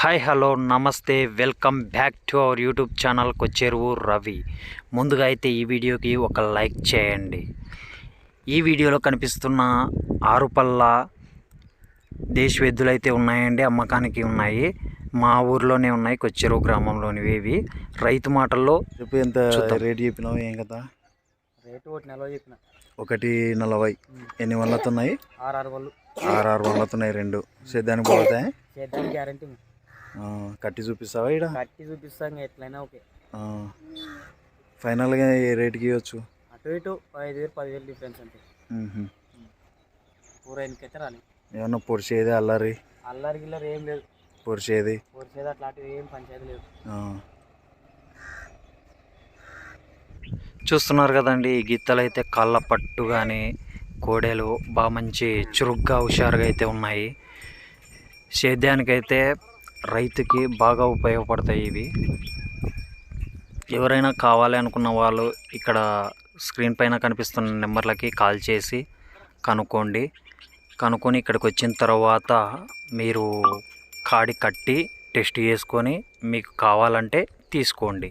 Hi hello నమస్తే welcome back to our YouTube channel కొచ్చేరువు Ravi. ముందుగా అయితే ఈ వీడియోకి ఒక లైక్ చేయండి. ఈ వీడియోలో కనిపిస్తున్న ఆరు పళ్ళ దేశవెద్దులు అయితే ఉన్నాయండి అమ్మకానికి ఉన్నాయి. మా ఊర్లోనే ఉన్నాయి కొచ్చెరువు గ్రామంలోనివి ఇవి. రైతు మాటల్లో ఎంత. రేట్ చెప్పినావు ఏం కదా రేటు ఒకటి నలభై చెప్పిన. ఒకటి నలభై. ఎన్ని వందలతో ఉన్నాయి ఆరు ఆరు వాళ్ళు ఆరు ఆరు వందలతో ఉన్నాయి రెండు. సేద్యానికి పోతాయి? గ్యారంటీ కట్టి చూపిస్తావా ఇక్కడ కట్టి చూపిస్తాం ఎట్లయినా ఓకే. ఫైనల్గా ఏ రేట్కి ఇవ్వచ్చు? అటు ఇటు ఐదు వేలు పదివేలు డిఫరెన్స్ అంతే. పూర ఎన్నికైతే రాలి. ఏమన్నా పొడిచేది అల్లరి? అల్లరి గిల్లరి ఏం లేదు. పొడిచేది? పొడిచేది అట్లాంటివి ఏం పంచాయతీ లేదు చూస్తున్నారు కదండి ఈ గిత్తలు అయితే కాళ్ళ పట్టు కానీ కోడెలు బాగా మంచి చురుగ్గా హుషారుగా అయితే ఉన్నాయి. సేద్యానికైతే రైతుకి బాగా ఉపయోగపడతాయి ఇవి. ఎవరైనా కావాలి అనుకున్న వాళ్ళు ఇక్కడ స్క్రీన్ పైన కనిపిస్తున్న నెంబర్లకి కాల్ చేసి కనుక్కోండి. కనుక్కొని ఇక్కడికి వచ్చిన తర్వాత మీరు కాడి కట్టి టెస్ట్ చేసుకొని మీకు కావాలంటే తీసుకోండి.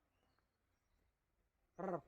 Rrr.